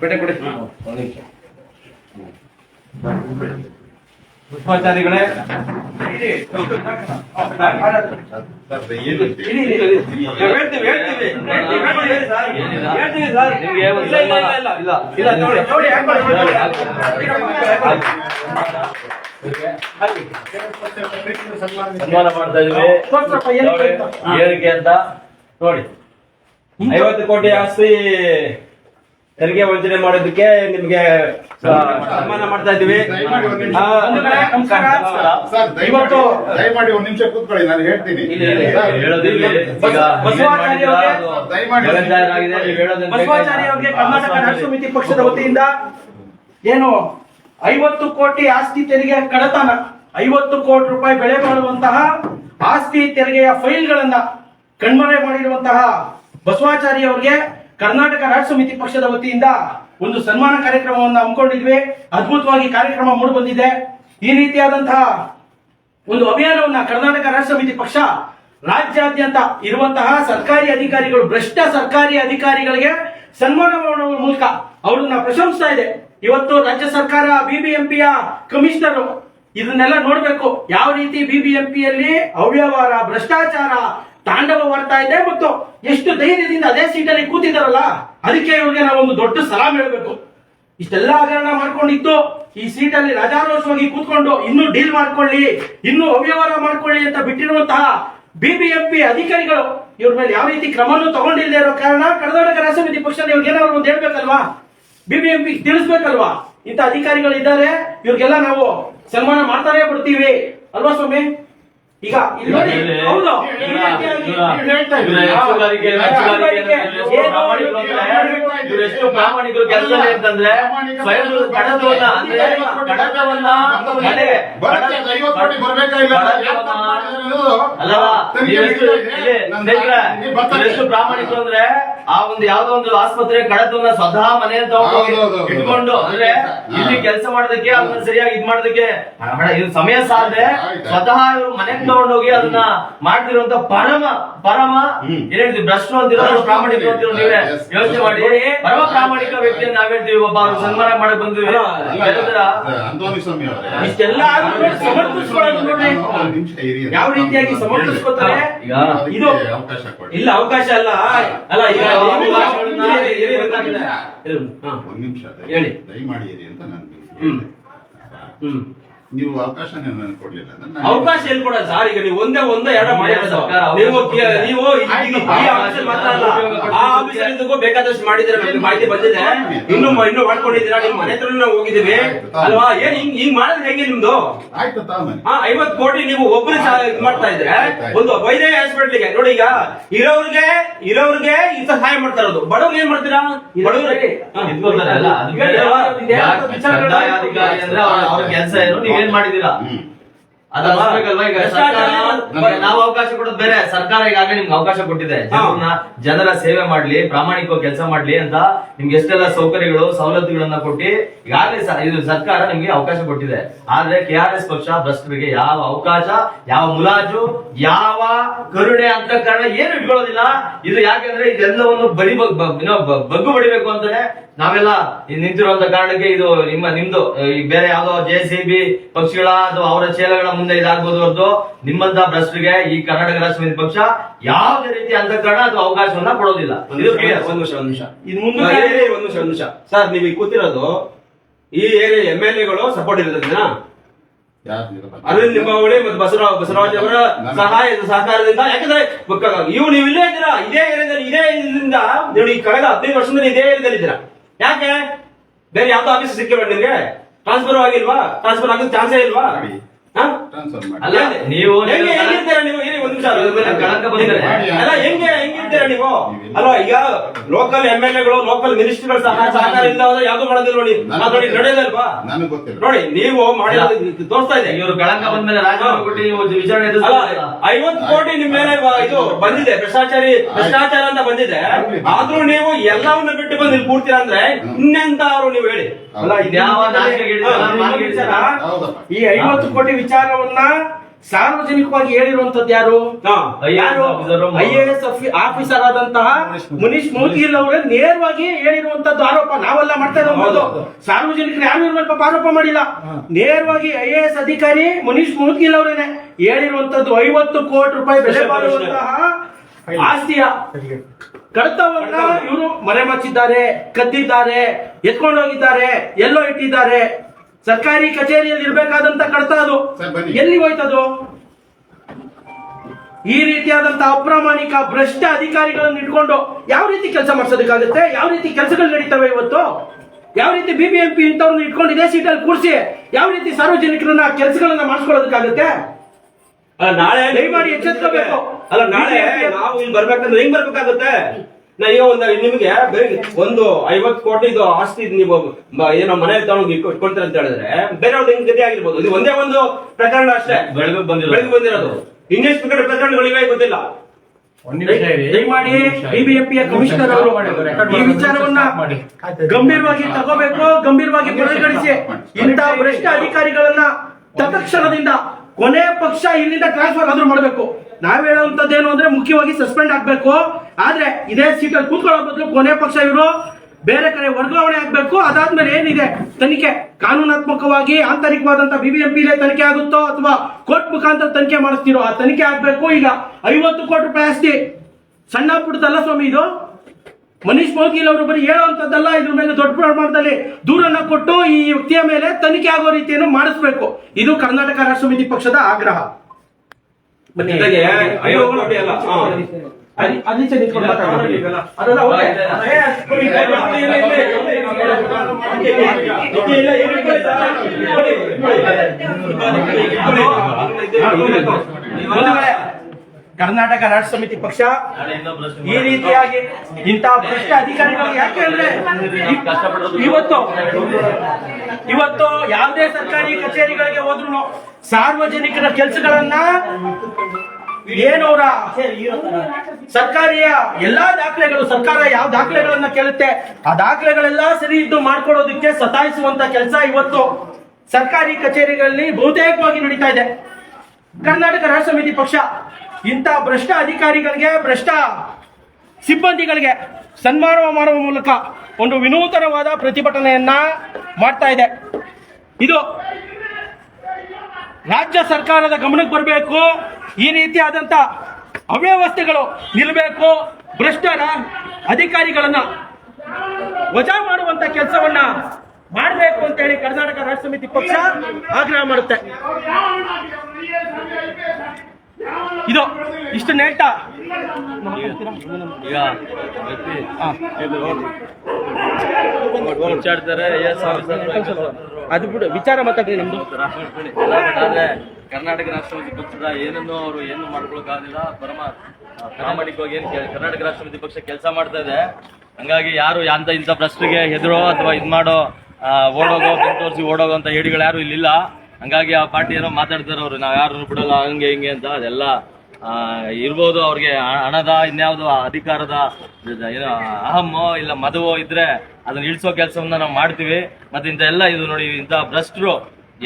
ಪೇಟೆ ಕೊಡಿ ಪುಷ್ಪಾಚಾರಿಗಳೇ ಇರಿ, ಸ್ವಲ್ಪ ಇರಿ, ಇರಿ, ಇರಿ. ನಾವು ಹೇಳ್ತೀವಿ, ಹೇಳ್ತೀವಿ. ಹೇಳ್ತೀವಿ, ಹೇಳ್ತೀವಿ ಸರ್. ಹೇಳ್ತೀವಿ ಸರ್. ಇಲ್ಲ, ಇಲ್ಲ, ಇಲ್ಲ, ಇಲ್ಲ. ಇಲ್ಲ. ಇಲ್ಲ, ನೋಡಿ, ನೋಡಿ, ಹ್ಯಾಂಗ್ ಮಾಡಿ, ನೋಡಿ. ಸನ್ಮಾನ ಮಾಡ್ತಾ ಇದೀವಿ? ಏನಕ್ಕೆ ಅಂತ ನೋಡಿ ಐವತ್ತು ಕೋಟಿ ಆಸ್ತಿ ತೆರಿಗೆ ವಂಚನೆ ಮಾಡೋದಕ್ಕೆ ನಿಮ್ಗೆ ಸನ್ಮಾನ ಮಾಡ್ತಾ ಇದೀವಿ ಆ, ನಮಸ್ಕಾರ. ಸರ್ ಇವತ್ತು ದಯಮಾಡಿ ಒಂದ್ ನಿಮಿಷ ಕೂತ್ಕೊಳ್ಳಿ ನಾನು ಹೇಳ್ತೀನಿ. ಹೇಳೋದಿಲ್ಲ ಬಸವಾಚಾರ್ಯ ಅವ್ರಿಗೆ ಬಸವಾಚಾರ್ಯ ಕರ್ನಾಟಕ ಸಮಿತಿ ಪಕ್ಷದ ವತಿಯಿಂದ ಏನು ಐವತ್ತು ಕೋಟಿ ಆಸ್ತಿ ತೆರಿಗೆ ಕಡತನ ಐವತ್ತು ಕೋಟಿ ರೂಪಾಯಿ ಬೆಲೆ ಮಾಡುವಂತಹ ಆಸ್ತಿ ತೆರಿಗೆಯ ಫೈಲ್ಗಳನ್ನ ಕಣ್ಮರೆ ಮಾಡಿರುವಂತಹ ಬಸವಾಚಾರ್ಯ ಅವರಿಗೆ ಕರ್ನಾಟಕ ರಾಜ್ಯ ಸಮಿತಿ ಪಕ್ಷದ ವತಿಯಿಂದ ಒಂದು ಸನ್ಮಾನ ಕಾರ್ಯಕ್ರಮವನ್ನು ಹಮ್ಮಿಕೊಂಡಿದ್ವಿ. ಅದ್ಭುತವಾಗಿ ಕಾರ್ಯಕ್ರಮ ಮೂಡಿ ಬಂದಿದೆ ಈ ರೀತಿಯಾದಂತಹ ಒಂದು ಅಭಿಯಾನವನ್ನ ಕರ್ನಾಟಕ ರಾಜ್ಯ ಸಮಿತಿ ಪಕ್ಷ ರಾಜ್ಯಾದ್ಯಂತ ಇರುವಂತಹ ಸರ್ಕಾರಿ ಅಧಿಕಾರಿಗಳು, ಭ್ರಷ್ಟ ಸರ್ಕಾರಿ ಅಧಿಕಾರಿಗಳಿಗೆ ಸನ್ಮಾನ ಮಾಡುವ ಮೂಲಕ ಅವರನ್ನ ಪ್ರಶಂಸಿಸ್ತಾ ಇದೆ. ಇವತ್ತು ರಾಜ್ಯ ಸರ್ಕಾರ ಬಿಬಿಎಂಪಿಯ ಕಮಿಷನರ್ ಇದನ್ನೆಲ್ಲ ನೋಡಬೇಕು. ಯಾವ ರೀತಿ ಬಿಬಿಎಂಪಿಯಲ್ಲಿ ಅವ್ಯವಹಾರ, ಭ್ರಷ್ಟಾಚಾರ ತಾಂಡವವಾಡ್ತಾ ಇದೆ ಮತ್ತು ಎಷ್ಟು ಧೈರ್ಯದಿಂದ ಅದೇ ಸೀಟಲ್ಲಿ ಕೂತಿದ್ದಾರಲ್ಲ, ಅದಕ್ಕೆ ಇವ್ರಿಗೆ ಒಂದು ದೊಡ್ಡ ಸಲಾಮ್ ಹೇಳಬೇಕು. ಇಷ್ಟೆಲ್ಲ ಹಗರಣ ಮಾಡ್ಕೊಂಡಿತ್ತು, ಈ ಸೀಟಲ್ಲಿ ರಾಜಾರೋಷವಾಗಿ ಕೂತ್ಕೊಂಡು ಇನ್ನೂ ಡೀಲ್ ಮಾಡ್ಕೊಳ್ಳಿ, ಇನ್ನೂ ಅವ್ಯವಹಾರ ಮಾಡ್ಕೊಳ್ಳಿ ಅಂತ ಬಿಟ್ಟಿರುವಂತಹ ಬಿಬಿಎಂಪಿ ಅಧಿಕಾರಿಗಳು ಇವ್ರ ಮೇಲೆ ಯಾವ ರೀತಿ ಕ್ರಮನೂ ತಗೊಂಡಿಲ್ಲದೆ ಇರೋ ಕಾರಣ ಕರ್ನಾಟಕ ರಾಷ್ಟ್ರ ಸಮಿತಿ ಪಕ್ಷ ಇವ್ರಿಗೆ ಏನಾದ್ರು ಒಂದು ಹೇಳ್ಬೇಕಲ್ವಾ? ಬಿಬಿಎಂಪಿ ತಿಳಿಸ್ಬೇಕಲ್ವಾ? ಇಂಥ ಅಧಿಕಾರಿಗಳು ಇದ್ದಾರೆ, ಇವ್ರಿಗೆಲ್ಲ ನಾವು ಸನ್ಮಾನ ಮಾಡ್ತಾನೆ ಬಿಡ್ತೀವಿ. ಅಲ್ವಾ ಸ್ವಾಮಿ? ಈಗ ಇಲ್ಲಿ ನೋಡಿ ಹೌದು. ಎಷ್ಟು ಪ್ರಾಮಾಣಿಕರು ಕೆಲಸ ಅಂತಂದ್ರೆ ಸ್ವಯಂ ಕಡತವನ್ನ ಅಂದ್ರೆ ಕಡತವನ್ನ ಕಡೆ ಎಷ್ಟು ಪ್ರಾಮಾಣಿಕರು ಅಂದ್ರೆ ಆ ಒಂದು ಯಾವ್ದೋ ಒಂದು ಆಸ್ಪತ್ರೆ ಕಡತವನ್ನ ಸ್ವತಃ ಮನೆಯಲ್ಲಿ ತಗೊಂಡು. ಇಟ್ಕೊಂಡು ಅಂದ್ರೆ ಇಲ್ಲಿ ಕೆಲಸ ಮಾಡೋದಕ್ಕೆ ಅದನ್ನ ಸರಿಯಾಗಿ ಇದ್ ಮಾಡೋದಕ್ಕೆ ಇದು ಸಮಯ ಸಾಲದೆ. ಸ್ವತಃ ಇವ್ರು ಮನೆಗೆ ತಗೊಂಡೋಗಿ ಅದನ್ನ ಮಾಡ್ತಿರುವಂತ ಪರಮ ಪರಮ. ಏನ್ ಹೇಳ್ತೀವಿ ಭ್ರಷ್ಟ ಅಂತಿರೋ ಪ್ರಾಮಾಣಿಕ ಅಂತಿರೋ ನೀವೇ ಯೋಚನೆ ಮಾಡಿ. ಪರಮ ಪ್ರಾಮಾಣಿಕ ವ್ಯಕ್ತಿಯನ್ನು ನಾವ್ ಹೇಳ್ತೀವಿ ಒಬ್ಬ ಅವ್ರು ಸನ್ಮಾನ ಮಾಡಕ್ ಬಂದಿವಿ. ಅಂತೋನಿ ಸ್ವಾಮಿ ಅವರೇ. ಇಷ್ಟೆಲ್ಲ ಸಮರ್ಥಿಸ್ಕೊಳ್ಳೋದು ನೋಡ್ರಿ. ಯಾವ ರೀತಿಯಾಗಿ ಸಮರ್ಥಿಸ್ಕೊತಾರೆ? ಈಗ ಇದು- ಅವಕಾಶ ಕೊಡಿ. ಇಲ್ಲ ಅವಕಾಶ ಅಲ್ಲ. ಅಲ್ಲ ಈಗ ನಿಮಿಷ. ಹೇಳಿ. ದಯಮಾಡಿ ಮಾಡಿ ಅಂತ ನಾನು ಹ್ಮ್. ನೀವು ಅವಕಾಶ ಕೊಡಲಿಲ್ಲ ಅವಕಾಶ ಎಲ್ಲಿ ಕೊಡ ಸರ್? ಈಗ ನೀವು ಒಂದೇ ಒಂದೇ ಎರಡು ನೀವು ನೀವು ಆ ಬೇಕಾದಷ್ಟು ಮಾಡಿದ್ರೆ ನಮ್ಗೆ ಮಾಹಿತಿ ಬಂದಿದೆ? ಇನ್ನು ಇನ್ನು ಮಾಡ್ಕೊಂಡಿದ್ದೀರಾ? ನಿಮ್ಮ ಮನೆ ಹತ್ರ ನಾವು ಹೋಗಿದ್ದೀವಿ. ಅಲ್ವಾ? ಏನ್ ಹಿಂಗ್ ಹಿಂಗ್ ಮಾಡಿದ್ರೆ ಹೆಂಗೆ ನಿಮ್ದು? ಆಯ್ತು ಆ ಐವತ್ ಕೋಟಿ ನೀವು ಒಬ್ರು ಇದ್ ಮಾಡ್ತಾ ಇದ್ರೆ ಒಂದು ವೈದ್ಯ ಹಾಸ್ಪಿಟ್ಲಿಗೆ. ನೋಡಿ ಈಗ ಇರೋರ್ಗೆ ಇರೋರ್ಗೆ ಈ ಸಹಾಯ ಮಾಡ್ತಾ ಇರೋದು. ಬಡವ್ರಿಗೆ ಏನ್ ಮಾಡ್ತೀರಾ? ಬಡವ್ರಿಗೆ ಹಾ. ಕೆಲಸ ಏನು? ನೀವೇನ್ ಮಾಡಿದೀರಾ ನಾವು ಅವಕಾಶ ಕೊಡೋದು ಬೇರೆ ಸರ್ಕಾರ ಈಗಾಗಲೇ ನಿಮ್ಗೆ ಅವಕಾಶ ಕೊಟ್ಟಿದೆ. ಜನರ ಸೇವೆ ಮಾಡ್ಲಿ ಪ್ರಾಮಾಣಿಕವಾಗಿ ಕೆಲಸ ಮಾಡ್ಲಿ ಅಂತ ನಿಮ್ಗೆ ಎಷ್ಟೆಲ್ಲ ಸೌಕರ್ಯಗಳು ಸವಲತ್ತುಗಳನ್ನ ಕೊಟ್ಟು ಈಗಾಗಲೇ ಇದು ಸರ್ಕಾರ ನಿಮ್ಗೆ ಅವಕಾಶ ಕೊಟ್ಟಿದೆ. ಆದ್ರೆ ಕೆ ಆರ್ ಎಸ್ ಪಕ್ಷ ಭ್ರಷ್ಟರಿಗೆ ಯಾವ ಅವಕಾಶ ಯಾವ ಮುಲಾಜು ಯಾವ ಕರುಣೆ ಅಂತ ಕಾರಣ ಏನು ಇಟ್ಕೊಳ್ಳೋದಿಲ್ಲ. ಇದು ಯಾಕೆಂದ್ರೆ ಇದೆಲ್ಲವನ್ನು ಬಡಿ ಬಗ್ಗು ಬಡಿಬೇಕು ಅಂತಾನೆ ನಾವೆಲ್ಲ ನಿಂತಿರುವಂತ ಕಾರಣಕ್ಕೆ ಇದು ನಿಮ್ಮ ನಿಮ್ದು ಈ ಬೇರೆ ಯಾವ್ದೋ ಜೆ ಸಿ ಬಿ ಪಕ್ಷಗಳ ಅಥವಾ ಅವರ ಚೇಲಗಳ ಮುಂದೆ ಇದಾಗ್ಬೋದು ಹೊರತು ನಿಮ್ಮಂತ ಭ್ರಷ್ಟರಿಗೆ ಈ ಕರ್ನಾಟಕ ರಾಷ್ಟ್ರ ಸಮಿತಿ ಪಕ್ಷ ಯಾವುದೇ ರೀತಿ ಅಂತಃಕರಣ ಅಥವಾ ಅವಕಾಶವನ್ನ ಕೊಡೋದಿಲ್ಲ. ಇದು clear. ಒಂದ್ ನಿಮಿಷ ಒಂದ್ ನಿಮಿಷ. ಇದು ಮುಂದೆ ಒಂದು ನಿಮಿಷ ಒಂದ್ ನಿಮಿಷ. ಸರ್ ನೀವು ಈಗ ಕೂತಿರೋದು ಈ ಏರಿಯಾ ಎಂ ಎಲ್ ಎಗಳು ಸಪೋರ್ಟ್ ಇರೋದ್ರಿಂದ? ಅರವಿಂದ್ ನಿಂಬಾವಳಿ ಮತ್ತು ಬಸವರಾವ್ ಬಸವರಾಜ್ ಅವರ ಸಹಾಯ ಸಹಕಾರದಿಂದ ಯಾಕಂದ್ರೆ ಇವು ನೀವು ಇಲ್ಲೇ ಇದ್ದೀರಾ? ಇದೇ ಏರಿಯಾದಲ್ಲಿ ಇದೇ ಇದರಿಂದ ನೀವು ಈ ಕಳೆದ ಹದಿನೈದು ವರ್ಷದಿಂದ ಇದೇ ಏರಿಯಾದಲ್ಲಿ ಇದ್ದೀರಾ? ಯಾಕೆ? ಬೇರೆ ಯಾವ್ದೋ ಆಫೀಸ್ ಸಿಕ್ಕಿಲ್ಲ ನಿಮ್ಗೆ? ಟ್ರಾನ್ಸ್ಫರ್ ಆಗಿಲ್ವಾ? ಟ್ರಾನ್ಸ್ಫರ್ ಆಗೋ ಚಾನ್ಸೇ ಇಲ್ವಾ? ಅಲ್ಲ ನೀವು ಹೆಂಗೆ ಹೆಂಗಿರ್ತೀರಾ ನೀವು? ಇರಿ ಒಂದ್ ನಿಮಿಷ ಕಳಂಕ ಬಂದಿದೆ. ಅಲ್ಲ ಹೆಂಗೆ ಹೆಂಗಿರ್ತೀರಾ ನೀವು? ಅಲ್ವಾ ಈಗ ಲೋಕಲ್ ಎಂ ಎಲ್ ಎಗಳು ಲೋಕಲ್ ಮಿನಿಸ್ಟರ್ಗಳು ಸಹ ಸಹಕಾರ ಇಲ್ಲ ಅಂದ್ರೆ ಯಾವ್ದು ಮಾಡೋದಿಲ್ಲ ನೋಡಿ. ಮಾತ್ ನೋಡಿ ನಡೆಯೋದಲ್ವಾ? ನನಗೆ ಗೊತ್ತಿಲ್ಲ. ನೋಡಿ ನೀವು ಮಾಡಿರೋದು ತೋರಿಸ್ತಾ ಇದೆ. ಇವರು ಕಳಂಕ ಬಂದ್ಮೇಲೆ ರಾಜೀನಾಮೆ ಕೊಟ್ಟು ನೀವು ವಿಚಾರಣೆ? ಐವತ್ತು ಕೋಟಿ ನಿಮ್ ಮೇಲೆ ಇದು ಬಂದಿದೆ ಭ್ರಷ್ಟಾಚಾರಿ ಭ್ರಷ್ಟಾಚಾರ ಅಂತ ಬಂದಿದೆ. ಆದ್ರೂ ನೀವು ಎಲ್ಲವನ್ನ ಬಿಟ್ಟು ಬಂದು ಇಲ್ಲಿ ಕೂರ್ತೀರಾ ಅಂದ್ರೆ ಇನ್ನೆಂತ ಅವರು ನೀವು ಹೇಳಿ. ಈ ಐವತ್ತು ಕೋಟಿ ವಿಚಾರವನ್ನ ಸಾರ್ವಜನಿಕವಾಗಿ ಹೇಳಿರುವಂತದ್ದು ಯಾರು. ಯಾರು? ಐ ಎ ಎಸ್ ಆಫೀಸರ್ ಆದಂತಹ ಮುನೀಶ್ ಮೋದಿಲ್ ಅವರೇ ನೇರವಾಗಿ ಹೇಳಿರುವಂತದ್ದು ಆರೋಪ. ನಾವೆಲ್ಲ ಮಾಡ್ತಾ ಸಾರ್ವಜನಿಕ ಸಾರ್ವಜನಿಕರು ಯಾರು ಪಾಪ ಆರೋಪ ಮಾಡಿಲ್ಲ. ನೇರವಾಗಿ ಐ ಎ ಎಸ್ ಅಧಿಕಾರಿ ಮುನೀಶ್ ಮೋದಿಲ್ ಅವರೇನೆ ಹೇಳಿರುವಂತದ್ದು ಐವತ್ತು ಕೋಟಿ ರೂಪಾಯಿ ಬೆಲೆ ಬಾಳುವಂತಹ ಆಸ್ತಿಯ ಕಡತವನ್ನ ಇವರು ಮರೆಮಚ್ಚಿದ್ದಾರೆ ಕದ್ದಿದ್ದಾರೆ ಎತ್ಕೊಂಡು ಹೋಗಿದ್ದಾರೆ ಎಲ್ಲೋ ಇಟ್ಟಿದ್ದಾರೆ. ಸರ್ಕಾರಿ ಕಚೇರಿಯಲ್ಲಿ ಇರ್ಬೇಕಾದಂತ ಕಡತ ಅದು. ಎಲ್ಲಿ ಹೋಯ್ತದು? ಈ ರೀತಿಯಾದಂತಹ ಅಪ್ರಾಮಾಣಿಕ ಭ್ರಷ್ಟ ಅಧಿಕಾರಿಗಳನ್ನು ಇಟ್ಕೊಂಡು ಯಾವ ರೀತಿ ಕೆಲಸ ಮಾಡಿಸೋದಕ್ಕಾಗುತ್ತೆ? ಯಾವ ರೀತಿ ಕೆಲಸಗಳು ನಡೀತವೆ ಇವತ್ತು? ಯಾವ ರೀತಿ ಬಿಬಿಎಂಪಿ ಇಂಥವ್ರನ್ನ ಇಟ್ಕೊಂಡು ಇದೇ ಸೀಟಲ್ಲಿ ಕೂರಿಸಿ ಯಾವ ರೀತಿ ಸಾರ್ವಜನಿಕರನ್ನ ಕೆಲಸಗಳನ್ನ ಮಾಡಿಸ್ಕೊಳ್ಳೋದಕ್ಕಾಗುತ್ತೆ? ಅಲ್ಲ ನಾಳೆ ದಯಮಾಡಿ ಎಚ್ಚೆತ್ಕೋಬೇಕು. ಅಲ್ಲ ನಾಳೆ ನಾವು ಇಲ್ಲಿ ಬರ್ಬೇಕಂದ್ರೆ ಹೆಂಗ್ ಬರ್ಬೇಕಾಗುತ್ತೆ? ನಾ ಈಗ ಒಂದು ನಿಮಗೆ ಬೇರೆ ಒಂದು ಐವತ್ತು ಕೋಟಿದು ಆಸ್ತಿ ಇದು ನೀವು ಏನೋ ಮನೆ ತಗೊಂಡು ಇಟ್ಕೊಳ್ತೀರ ಅಂತ ಹೇಳಿದ್ರೆ ಬೇರೆಯವ್ರದ್ದು ಹೆಂಗ್ ಗತಿ ಆಗಿರ್ಬೋದು? ಇದು ಒಂದೇ ಒಂದು ಪ್ರಕರಣ ಅಷ್ಟೇ. ಬೆಳಗ್ಗೆ ಬಂದಿರೋ ಬೆಳಗ್ಗೆ ಬಂದಿರೋದು. ಇನ್ನೆಷ್ಟು ಪ್ರಕರಣ ಪ್ರಕರಣಗಳಿವೆ ಗೊತ್ತಿಲ್ಲ. ದಯಮಾಡಿ ಬಿಬಿಎಂಪಿಯ ಕಮಿಷನರ್ ಅವರು ಈ ವಿಚಾರವನ್ನ ಗಂಭೀರವಾಗಿ ತಗೋಬೇಕು ಗಂಭೀರವಾಗಿ ಪರಿಗಣಿಸಿ. ಇಂತಹ ಭ್ರಷ್ಟ ಅಧಿಕಾರಿಗಳನ್ನ ತತ್ಕ್ಷಣದಿಂದ ಕೊನೆ ಪಕ್ಷ ಇಲ್ಲಿಂದ ಟ್ರಾನ್ಸ್ಫರ್ ಆದ್ರೂ ಮಾಡಬೇಕು. ನಾವ್ ಹೇಳುವಂತದ್ದೇನು ಅಂದ್ರೆ ಮುಖ್ಯವಾಗಿ ಸಸ್ಪೆಂಡ್ ಆಗ್ಬೇಕು. ಆದ್ರೆ ಇದೇ ಸೀಟಲ್ಲಿ ಕೂತ್ಕೊಳ್ಳೋ ಬದಲು ಕೊನೆ ಪಕ್ಷ ಇವರು ಬೇರೆ ಕಡೆ ವರ್ಗಾವಣೆ ಆಗ್ಬೇಕು. ಅದಾದ್ಮೇಲೆ ಏನಿದೆ? ತನಿಖೆ. ಕಾನೂನಾತ್ಮಕವಾಗಿ ಆಂತರಿಕವಾದಂತ ಬಿಬಿಎಂಪಿ ತನಿಖೆ ಆಗುತ್ತೋ ಅಥವಾ ಕೋರ್ಟ್ ಮುಖಾಂತರ ತನಿಖೆ ಮಾಡಿಸ್ತಿರೋ ಆ ತನಿಖೆ ಆಗ್ಬೇಕು. ಈಗ ಐವತ್ತು ಕೋಟಿ ರೂಪಾಯಿ ಆಸ್ತಿ. ಸಣ್ಣ ಪುಟ್ಟದಲ್ಲ ಸ್ವಾಮಿ ಇದು. ಮನೀಶ್ ಮೋಗಿಲ್ ಅವರು ಬರೀ ಹೇಳುವಂತದ್ದಲ್ಲ ಇದ್ರ ಮೇಲೆ ದೊಡ್ಡ ಪ್ರಮಾಣದಲ್ಲಿ ದೂರನ್ನ ಕೊಟ್ಟು ಈ ವ್ಯಕ್ತಿಯ ಮೇಲೆ ತನಿಖೆ ಆಗೋ ರೀತಿಯನ್ನು ಮಾಡಿಸ್ಬೇಕು ಇದು ಕರ್ನಾಟಕ ರಾಷ್ಟ್ರ ಸಮಿತಿ ಪಕ್ಷದ ಆಗ್ರಹ ಬನ್ನಿ. ಕರ್ನಾಟಕ ರಾಷ್ಟ್ರ ಸಮಿತಿ ಪಕ್ಷ ಈ ರೀತಿಯಾಗಿ ಇಂತಹ ಭ್ರಷ್ಟ ಅಧಿಕಾರಿಗಳು ಯಾಕೆ ಅಂದ್ರೆ ಇವತ್ತು ಇವತ್ತು ಯಾವುದೇ ಸರ್ಕಾರಿ ಕಚೇರಿಗಳಿಗೆ ಹೋದ್ರು ಸಾರ್ವಜನಿಕರ ಕೆಲಸಗಳನ್ನ ಏನವರ ಸರ್ಕಾರಿಯ ಎಲ್ಲಾ ದಾಖಲೆಗಳು ಸರ್ಕಾರ ಯಾವ ದಾಖಲೆಗಳನ್ನ ಕೇಳುತ್ತೆ ಆ ದಾಖಲೆಗಳೆಲ್ಲ ಸರಿ ಇದ್ದು ಮಾಡ್ಕೊಡೋದಕ್ಕೆ ಸತಾಯಿಸುವಂತ ಕೆಲಸ ಇವತ್ತು ಸರ್ಕಾರಿ ಕಚೇರಿಗಳಲ್ಲಿ ಬಹುತೇಕವಾಗಿ ನಡೀತಾ ಇದೆ. ಕರ್ನಾಟಕ ರಾಷ್ಟ್ರ ಸಮಿತಿ ಪಕ್ಷ ಇಂಥ ಭ್ರಷ್ಟ ಅಧಿಕಾರಿಗಳಿಗೆ, ಭ್ರಷ್ಟ ಸಿಬ್ಬಂದಿಗಳಿಗೆ ಸನ್ಮಾನ ಮಾಡುವ ಮೂಲಕ ಒಂದು ವಿನೂತನವಾದ ಪ್ರತಿಭಟನೆಯನ್ನ ಮಾಡ್ತಾ ಇದೆ. ಇದು ರಾಜ್ಯ ಸರ್ಕಾರದ ಗಮನಕ್ಕೆ ಬರಬೇಕು, ಈ ರೀತಿಯಾದಂತ ಅವ್ಯವಸ್ಥೆಗಳು ನಿಲ್ಲಬೇಕು ಭ್ರಷ್ಟರ ಅಧಿಕಾರಿಗಳನ್ನ ವಜಾ ಮಾಡುವಂತ ಕೆಲಸವನ್ನ ಮಾಡಬೇಕು ಅಂತ ಹೇಳಿ ಕರ್ನಾಟಕ ರಾಜ್ಯ ಸಮಿತಿ ಪಕ್ಷ ಆಗ್ರಹ ಮಾಡುತ್ತೆ. ಇದು ಇಷ್ಟು ನೇಟ ಈಗ ಅದು ಬಿಡು ವಿಚಾರ ಮಾತಾಡ್ರಿ ನಮ್ದು. ಆದ್ರೆ ಕರ್ನಾಟಕ ರಾಷ್ಟ್ರಪತಿ ಪಕ್ಷದ ಏನನ್ನು ಅವರು ಏನು ಮಾಡ್ಕೊಳಕ್ಕಾಗಲಿಲ್ಲ ಪರಮ ಪ್ರಾಮಾಣಿಕವಾಗಿ ಏನು ಕರ್ನಾಟಕ ರಾಷ್ಟ್ರಪತಿ ಪಕ್ಷ ಕೆಲಸ ಮಾಡ್ತಾ ಇದೆ. ಹಂಗಾಗಿ ಯಾರು ಅಂತ ಇಂಥ ಪ್ರಶ್ನೆಗೆ ಹೆದರೋ ಅಥವಾ ಇದ್ ಮಾಡೋ ಓಡೋಗೋ ಬೆನ್ ತೋರಿಸಿ ಓಡೋಗೋ ಅಂತ ಹೇಳಿಗಳು ಯಾರು ಇಲ್ಲಿಲ್ಲ. ಹಂಗಾಗಿ ಆ ಪಾರ್ಟಿ ಏನೋ ಮಾತಾಡ್ತಾರೆ ಅವರು, ನಾವು ಯಾರು ಬಿಡಲ್ಲ, ಹಂಗೆ ಹಿಂಗೆ ಅಂತ ಅದೆಲ್ಲ ಇರ್ಬೋದು ಅವ್ರಿಗೆ ಹಣದ, ಇನ್ಯಾವುದು ಅಧಿಕಾರದ, ಏನೋ ಅಹಮ್ಮೋ ಇಲ್ಲ ಮದುವೋ ಇದ್ರೆ ಅದನ್ನ ಇಳಿಸೋ ಕೆಲಸವನ್ನ ನಾವು ಮಾಡ್ತೀವಿ. ಮತ್ತೆ ಇಂಥ ಎಲ್ಲ ಇದು ನೋಡಿ ಇಂಥ ಭ್ರಷ್ಟರು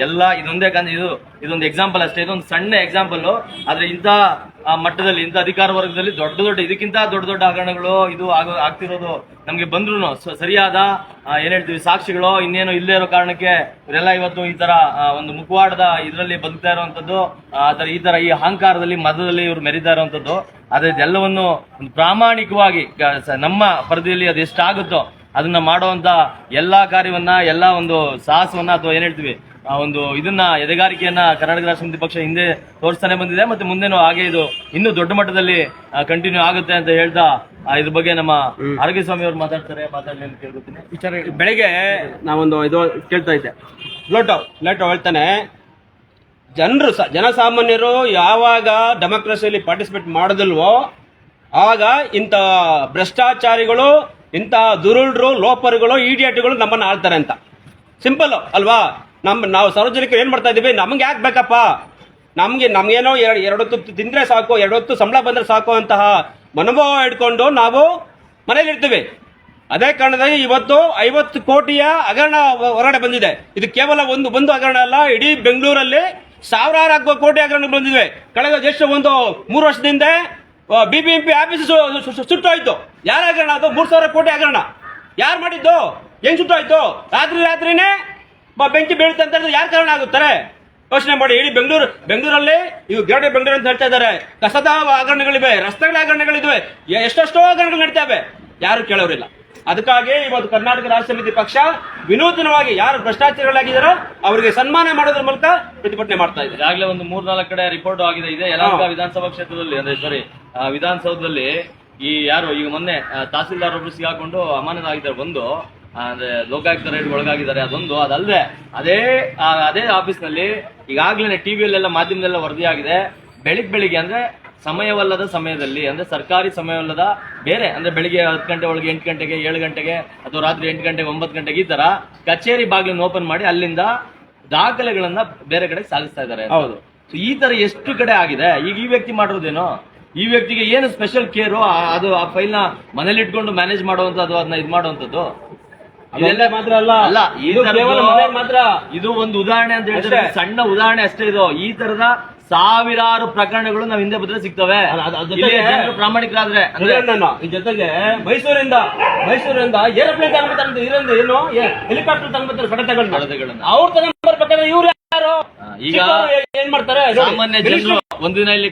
ಎಲ್ಲ ಇದೊಂದೇ ಕಾರಣ ಇದು ಇದೊಂದು ಎಕ್ಸಾಂಪಲ್ ಅಷ್ಟೇ, ಇದೊಂದು ಸಣ್ಣ ಎಕ್ಸಾಂಪಲ್ ಆದ್ರೆ ಇಂಥ ಮಟ್ಟದಲ್ಲಿ, ಇಂಥ ಅಧಿಕಾರ ವರ್ಗದಲ್ಲಿ ದೊಡ್ಡ ದೊಡ್ಡ, ಇದಕ್ಕಿಂತ ದೊಡ್ಡ ದೊಡ್ಡ ಹಗರಣಗಳು ಇದು ಆಗೋ, ಆಗ್ತಿರೋದು ನಮ್ಗೆ ಬಂದ್ರು ಸರಿಯಾದ ಏನು ಹೇಳ್ತೀವಿ, ಸಾಕ್ಷಿಗಳು, ಇನ್ನೇನು ಇಲ್ಲೇ ಇರೋ ಕಾರಣಕ್ಕೆ ಇವರೆಲ್ಲ ಇವತ್ತು ಈ ತರ ಒಂದು ಮುಖವಾಡದ ಇದರಲ್ಲಿ ಬದುಕ್ತಾ ಇರುವಂತದ್ದು ಆ ಈ ತರ ಈ ಅಹಂಕಾರದಲ್ಲಿ ಮದದಲ್ಲಿ ಇವ್ರು ಮೆರಿತಾ ಇರುವಂತದ್ದು ಆದ್ರೆ ಇದೆಲ್ಲವನ್ನು ಒಂದು ಪ್ರಾಮಾಣಿಕವಾಗಿ ನಮ್ಮ ಪರದಿಯಲ್ಲಿ ಅದು ಎಷ್ಟಾಗುತ್ತೋ ಅದನ್ನ ಮಾಡುವಂತ ಎಲ್ಲಾ ಕಾರ್ಯವನ್ನ, ಎಲ್ಲಾ ಒಂದು ಸಾಹಸವನ್ನ ಅಥವಾ ಏನ್ ಹೇಳ್ತೀವಿ ಆ ಒಂದು ಇದನ್ನ ಎದೆಗಾರಿಕೆಯನ್ನ ಕರ್ನಾಟಕ ರಾಷ್ಟ್ರ ಸಮಿತಿ ಪಕ್ಷ ಹಿಂದೆ ತೋರಿಸ್ತಾನೆ ಬಂದಿದೆ ಮತ್ತೆ ಮುಂದೆನೂ ಹಾಗೆ ಇದು ಇನ್ನೂ ದೊಡ್ಡ ಮಟ್ಟದಲ್ಲಿ ಕಂಟಿನ್ಯೂ ಆಗುತ್ತೆ ಅಂತ ಹೇಳ್ತಾ ಆ, ಇದ್ರ ಬಗ್ಗೆ ನಮ್ಮ ಆರೋಗ್ಯ ಸ್ವಾಮಿ ಅವರು ಮಾತಾಡ್ತಾರೆ ಮಾತಾಡಲಿ ಅಂತ ಕೇಳ್ಕೊತೀನಿ. ವಿಚಾರ ಬೆಳಿಗ್ಗೆ ನಾವೊಂದು ಇದು ಕೇಳ್ತಾ ಇದ್ದೆ. ಲೋಟೋ ಲೋಟೋ ಹೇಳ್ತಾನೆ ಜನರು ಸ ಜನಸಾಮಾನ್ಯರು ಯಾವಾಗ ಡೆಮೋಕ್ರಸಿಯಲ್ಲಿ ಪಾರ್ಟಿಸಿಪೇಟ್ ಮಾಡೋದಿಲ್ವೋ ಆಗ ಇಂಥ ಭ್ರಷ್ಟಾಚಾರಿಗಳು ಇಂಥ ದುರುಳ್ರು ಲೋಪರುಗಳು ಈಡಿಯಟ್ಗಳು ನಮ್ಮನ್ನು ಆಳ್ತಾರೆ ಅಂತ. ಸಿಂಪಲ್ ಅಲ್ವಾ? ನಮ್ಮ ನಾವು ಸಾರ್ವಜನಿಕರು ಏನು ಮಾಡ್ತಾ ಇದ್ದೀವಿ ನಮ್ಗೆ ಯಾಕೆ ಬೇಕಪ್ಪ? ನಮಗೆ, ನಮಗೇನೋ ಎರಡು ಎರಡೊತ್ತು ತಿಂದರೆ ಸಾಕು ಎರಡೊತ್ತು ಸಂಬಳ ಬಂದರೆ ಸಾಕು ಅಂತಹ ಮನೋಭಾವ ಇಟ್ಕೊಂಡು ನಾವು ಮನೇಲಿರ್ತೀವಿ ಅದೇ ಕಾರಣದಲ್ಲಿ ಇವತ್ತು ಐವತ್ತು ಕೋಟಿಯ ಹಗರಣ ಹೊರಗಡೆ ಬಂದಿದೆ. ಇದು ಕೇವಲ ಒಂದು ಒಂದು ಹಗರಣ ಅಲ್ಲ, ಇಡೀ ಬೆಂಗಳೂರಲ್ಲಿ ಸಾವಿರಾರು ಕೋಟಿ ಹಗರಣ ಬಂದಿದೆ. ಕಳೆದ ಜಸ್ಟ್ ಒಂದು ಮೂರು ವರ್ಷದಿಂದ ಬಿಬಿಎಂಪಿ ಆಫೀಸ್ ಸುಟ್ಟೋಯ್ತು. ಯಾರ ಹಗರಣ ಅದು? ಮೂರ್ ಸಾವಿರ ಕೋಟಿ ಹಗರಣ. ಯಾರು ಮಾಡಿದ್ದು? ಹೆಂಗ್ ಸುಟ್ಟೋಯ್ತು? ರಾತ್ರಿ ರಾತ್ರಿನೇ ಬ- ಬೆಂಕಿ ಬೀಳುತ್ತೆ ಅಂತ ಹೇಳಿದ್ರೆ ಯಾರು ಕಾರಣ ಆಗುತ್ತಾರೆ? ಯೋಚನೆ ಮಾಡಿ ಇಡೀ ಬೆಂಗಳೂರು ಬೆಂಗಳೂರಲ್ಲಿ ಇವು ಗ್ರೇಟರ್ ಬೆಂಗಳೂರು ಅಂತ ಹೇಳ್ತಾ ಇದ್ದಾರೆ. ಕಸದ ಆಗರಣಗಳಿವೆ ರಸ್ತೆಗಳ ಆಗರಣಗಳಿವೆ ಎಷ್ಟೆಷ್ಟೋ ಹಗರಣಗಳು ನಡೀತಾವೆ ಯಾರು ಕೇಳೋರಿಲ್ಲ. ಅದಕ್ಕಾಗಿ ಇವತ್ತು ಕರ್ನಾಟಕ ರಾಜ್ಯ ಸಮಿತಿ ಪಕ್ಷ ವಿನೂತನವಾಗಿ ಯಾರು ಭ್ರಷ್ಟಾಚಾರಿಗಳಾಗಿದ್ದಾರೋ ಅವರಿಗೆ ಸನ್ಮಾನ ಮಾಡೋದ್ರ ಮೂಲಕ ಪ್ರತಿಭಟನೆ ಮಾಡ್ತಾ ಇದೆ. ಈಗಾಗಲೇ ಒಂದು ಮೂರ್ ನಾಲ್ಕು ಕಡೆ ರಿಪೋರ್ಟ್ ಆಗಿದೆ. ಇದೆ ಯಲಹಂಕ ವಿಧಾನಸಭಾ ಕ್ಷೇತ್ರದಲ್ಲಿ ಅಂದ್ರೆ ಸಾರಿ ವಿಧಾನಸೌಧದಲ್ಲಿ ಈ ಯಾರು ಈಗ ಮೊನ್ನೆ ತಹಸೀಲ್ದಾರ್ ಒಬ್ರು ಸಿಗಾಕೊಂಡು ಅಮಾನದಾಗಿದ್ದಾರೆ ಒಂದು ಆ, ಅಂದ್ರೆ ಲೋಕಾಯುಕ್ತ ರೈಡ್ ಒಳಗಾಗಿದ್ದಾರೆ ಅದೊಂದು. ಅದಲ್ಲದೆ ಅದೇ ಅದೇ ಆಫೀಸ್ನಲ್ಲಿ ಈಗಾಗಲೇ ಟಿವಿಯಲ್ಲೆಲ್ಲ ವರದಿ ವರದಿಯಾಗಿದೆ. ಬೆಳಿಗ್ ಬೆಳಿಗ್ಗೆ ಅಂದ್ರೆ ಸಮಯವಲ್ಲದ ಸಮಯದಲ್ಲಿ ಅಂದ್ರೆ ಸರ್ಕಾರಿ ಸಮಯವಲ್ಲದ ಬೇರೆ ಅಂದ್ರೆ ಬೆಳಿಗ್ಗೆ ಹತ್ತು ಗಂಟೆ ಒಳಗೆ ಎಂಟು ಗಂಟೆಗೆ ಏಳು ಗಂಟೆಗೆ ಅಥವಾ ರಾತ್ರಿ ಎಂಟು ಗಂಟೆಗೆ ಒಂಬತ್ತು ಗಂಟೆಗೆ ಈ ತರ ಕಚೇರಿ ಬಾಗಿಲನ್ನು ಓಪನ್ ಮಾಡಿ ಅಲ್ಲಿಂದ ದಾಖಲೆಗಳನ್ನ ಬೇರೆ ಕಡೆ ಸಾಗಿಸ್ತಾ ಇದ್ದಾರೆ ಹೌದು. ಈ ತರ ಎಷ್ಟು ಕಡೆ ಆಗಿದೆ? ಈಗ ಈ ವ್ಯಕ್ತಿ ಮಾಡಿರೋದೇನು? ಈ ವ್ಯಕ್ತಿಗೆ ಏನು ಸ್ಪೆಷಲ್ ಕೇರು ಅದು ಆ ಫೈಲ್ನ ಮನೇಲಿ ಇಟ್ಕೊಂಡು ಮ್ಯಾನೇಜ್ ಮಾಡುವಂತದ್ದು ಅದನ್ನ ಇದು ಮಾಡುವಂತದ್ದು ಅದೆಲ್ಲ ಮಾತ್ರ ಅಲ್ಲ. ಇದು ಕೇವಲ ಮಾತ್ರ. ಇದು ಒಂದು ಉದಾಹರಣೆ ಅಂತ ಹೇಳಿದ್ರೆ ಸಣ್ಣ ಉದಾಹರಣೆ ಅಷ್ಟೇ ಇದು. ಈ ತರದ ಸಾವಿರಾರು ಪ್ರಕರಣಗಳು ನಾವ್ ಹಿಂದೆ ಬದ್ರೆ ಸಿಗ್ತವೆ. ಪ್ರಾಮಾಣಿಕರಾದ್ರೆ ಜೊತೆಗೆ ಮೈಸೂರಿಂದ ಮೈಸೂರಿಂದ ಏರೋಪ್ಲೇನ್ ತಗೊಂಡ್ಬರ್ತಾರೆ ಇರಂದು ಏನು? ಹೆಲಿಕಾಪ್ಟರ್ ತಗೊಂಡ್ಬರ್ತಾರೆ ಕಡೆ ತಗೊಂಡು. ಅವ್ರು ತಗೊಂಡ್ಬರ್ಬೇಕಾದ್ರೆ ಇವ್ರು ಯಾರು? ಈಗ ಏನ್ ಮಾಡ್ತಾರೆ? ಸಾಮಾನ್ಯ ಜನರು ಒಂದಿನ ಇಲ್ಲಿ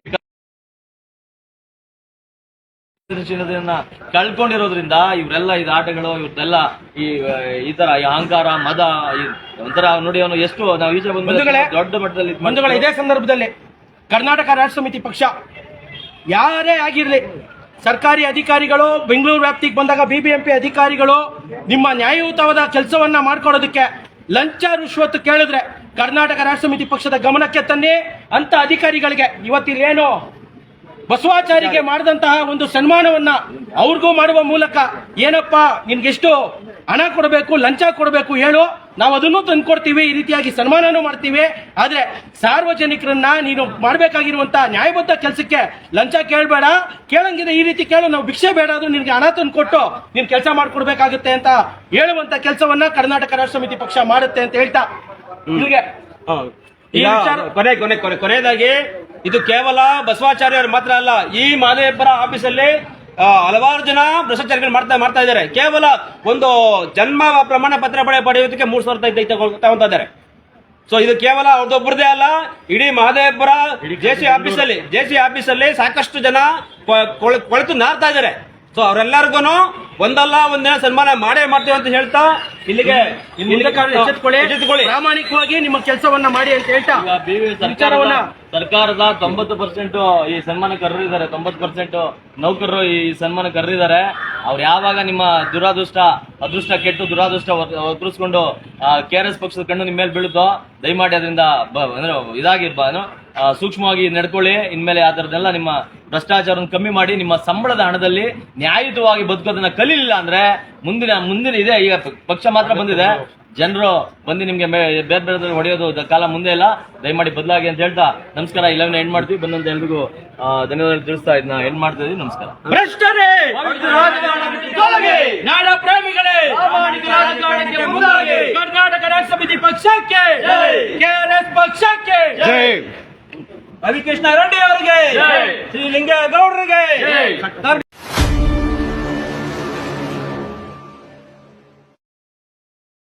ಸಂವೇದನಶೀಲತೆಯನ್ನ ಕಳ್ಕೊಂಡಿರೋದ್ರಿಂದ ಇವರೆಲ್ಲ ಇದು ಆಟಗಳು ಇವ್ರದ್ದೆಲ್ಲ ಈ ಈ ತರ ಈ ಅಹಂಕಾರ ಮದ ಒಂಥರ ನೋಡಿ ಅವನು ಎಷ್ಟು ನಾವು ಈಚೆ ಬಂದು ದೊಡ್ಡ ಮಟ್ಟದಲ್ಲಿ ಬಂಧುಗಳ ಇದೇ ಸಂದರ್ಭದಲ್ಲಿ ಕರ್ನಾಟಕ ರಾಷ್ಟ್ರ ಸಮಿತಿ ಪಕ್ಷ ಯಾರೇ ಆಗಿರಲಿ ಸರ್ಕಾರಿ ಅಧಿಕಾರಿಗಳು ಬೆಂಗಳೂರು ವ್ಯಾಪ್ತಿಗೆ ಬಂದಾಗ ಬಿಬಿಎಂಪಿ ಅಧಿಕಾರಿಗಳು ನಿಮ್ಮ ನ್ಯಾಯಯುತವಾದ ಕೆಲಸವನ್ನ ಮಾಡ್ಕೊಡೋದಕ್ಕೆ ಲಂಚ ರುಶ್ವತ್ತು ಕೇಳಿದ್ರೆ ಕರ್ನಾಟಕ ರಾಷ್ಟ್ರ ಸಮಿತಿ ಪಕ್ಷದ ಗಮನಕ್ಕೆ ತನ್ನಿ ಅಂತ ಅಧಿಕಾರಿಗಳಿಗೆ ಇವತ್ತಿಲ್ಲೇನು ಬಸವಾಚಾರಿಗೆ ಮಾಡಿದಂತಹ ಒಂದು ಸನ್ಮಾನವನ್ನ ಅವ್ರಿಗೂ ಮಾಡುವ ಮೂಲಕ ಏನಪ್ಪ ನಿನ್ಗೆಷ್ಟು ಹಣ ಕೊಡಬೇಕು ಲಂಚ ಕೊಡಬೇಕು ಹೇಳು. ನಾವು ಅದನ್ನು ತಂದ್ಕೊಡ್ತೀವಿ ಈ ರೀತಿಯಾಗಿ ಸನ್ಮಾನನೂ ಮಾಡ್ತೀವಿ. ಆದ್ರೆ ಸಾರ್ವಜನಿಕರನ್ನ ನೀನು ಮಾಡಬೇಕಾಗಿರುವಂತಹ ನ್ಯಾಯಬದ್ಧ ಕೆಲಸಕ್ಕೆ ಲಂಚ ಕೇಳಬೇಡ. ಕೇಳಂಗಿದ್ರೆ ಈ ರೀತಿ ಕೇಳು. ನಾವು ಭಿಕ್ಷೆ ಬೇಡ ಅದು ನಿನ್ಗೆ ಹಣ ತಂದು ಕೊಟ್ಟು ನೀನ್ ಕೆಲಸ ಮಾಡ್ಕೊಡ್ಬೇಕಾಗುತ್ತೆ ಅಂತ ಹೇಳುವಂತ ಕೆಲಸವನ್ನ ಕರ್ನಾಟಕ ರಾಷ್ಟ್ರ ಸಮಿತಿ ಪಕ್ಷ ಮಾಡುತ್ತೆ ಅಂತ ಹೇಳ್ತಾ. ನಿಮಗೆ ಕೊನೆ ಕೊನೆ ಕೊನೆ ಕೊನೆಯದಾಗಿ ಇದು ಕೇವಲ ಬಸವಾಚಾರ್ಯರು ಮಾತ್ರ ಅಲ್ಲ ಈ ಮಾದೇಬ್ಬರ ಆಫೀಸಲ್ಲಿ ಹಲವಾರು ಜನ ಭ್ರಷ್ಟಾಚಾರಿಗಳು ಮಾಡ್ತಾ ಮಾಡ್ತಾ ಇದ್ದಾರೆ. ಕೇವಲ ಒಂದು ಜನ್ಮ ಪ್ರಮಾಣ ಪತ್ರ ಪಡೆ ಪಡೆಯೋದಕ್ಕೆ ಮೂರ್ ಸಾವಿರದ ಐದು ತಗೊಳ್ತಾ ಇದ್ದಾರೆ. ಸೊ ಇದು ಕೇವಲ ಅವ್ರದ್ದೊಬ್ಬರದೇ ಅಲ್ಲ ಇಡೀ ಮಹದೇವಪುರ ಜೆ ಸಿ ಆಫೀಸ್ ಅಲ್ಲಿ ಜೆ ಸಿ ಆಫೀಸ್ ಅಲ್ಲಿ ಸಾಕಷ್ಟು ಜನ ಕೊಳೆತು ನಾರ್ತಾ ಇದ್ದಾರೆ. ಸೊ ಅವರೆಲ್ಲರಿಗೂ ಒಂದಲ್ಲ ಒಂದಿನ ಸನ್ಮಾನ ಮಾಡೇ ಮಾಡ್ತೇವೆ ಅಂತ ಹೇಳ್ತಾ ಇಲ್ಲಿಗೆ ಎಚ್ಚೆತ್ಕೊಳ್ಳಿ. ಪ್ರಾಮಾಣಿಕವಾಗಿ ನಿಮ್ಮ ಕೆಲಸವನ್ನ ಮಾಡಿ ಅಂತ ಹೇಳ್ತಾ ಸರ್ಕಾರದ ತೊಂಬತ್ತು ಪರ್ಸೆಂಟ್ ಈ ಸನ್ಮಾನ ಕರ್ರಿದ್ದಾರೆ ತೊಂಬತ್ತು ಪರ್ಸೆಂಟ್ ನೌಕರರು ಈ ಸನ್ಮಾನ ಕರ್ರಿದ್ದಾರೆ ಅವ್ರು ಯಾವಾಗ ನಿಮ್ಮ ದುರಾದೃಷ್ಟ, ಅದೃಷ್ಟ, ಕೆಟ್ಟು ದುರಾದೃಷ್ಟ ಒತ್ತರಿಸ್ಕೊಂಡು ಕೆ ಆರ್ ಎಸ್ ಪಕ್ಷದ ಕಣ್ಣು ನಿಮ್ಮ ಮೇಲೆ ಬೀಳುತ್ತೋ, ದಯಮಾಡಿ ಅದರಿಂದ ಅಂದ್ರೆ ಇದಾಗಿ ಸೂಕ್ಷ್ಮವಾಗಿ ನಡ್ಕೊಳ್ಳಿ. ಇನ್ಮೇಲೆ ಆ ಥರದ್ದೆಲ್ಲ ನಿಮ್ಮ ಭ್ರಷ್ಟಾಚಾರವನ್ನು ಕಮ್ಮಿ ಮಾಡಿ, ನಿಮ್ಮ ಸಂಬಳದ ಹಣದಲ್ಲಿ ನ್ಯಾಯಯುತವಾಗಿ ಬದುಕೋದನ್ನ ಕಲೀಲಿಲ್ಲ ಅಂದ್ರೆ ಮುಂದಿನ ಮುಂದಿನ ಇದೆ. ಈಗ ಪಕ್ಷ ಮಾತ್ರ ಬಂದಿದೆ. ಜನರು ಬಂದು ನಿಮ್ಗೆ ಬೇರೆ ಬೇರೆ ಹೊಡೆಯೋದು ಕಾಲ ಮುಂದೆ ಇಲ್ಲ. ದಯಮಾಡಿ ಬದಲಾಗಿ ಅಂತ ಹೇಳ್ತಾ ನಮಸ್ಕಾರ. ಇಲ್ಲವನ್ನ ಎಂಡ್ ಮಾಡ್ತೀವಿ. ಬಂದಂತ ಎಲ್ರಿಗೂ ಧನ್ಯವಾದ ತಿಳಿಸ್ತಾ ಇದನ್ನ ಎಂಡ್ ಮಾಡ್ತಾ ಇದೀವಿ ನಮಸ್ಕಾರ. ಭ್ರಷ್ಟರೇ! ನಾಡ ಪ್ರೇಮಿಗಳೇ! ಕರ್ನಾಟಕ ರಾಷ್ಟ್ರ ಸಮಿತಿ ಪಕ್ಷಕ್ಕೆ! ಕೆಆರ್ಎಸ್ ಪಕ್ಷಕ್ಕೆ! ರವಿಕೃಷ್ಣ ರೆಡ್ಡಿ ಅವರಿಗೆ! ಶ್ರೀ ಲಿಂಗೇಗೌಡರಿಗೆ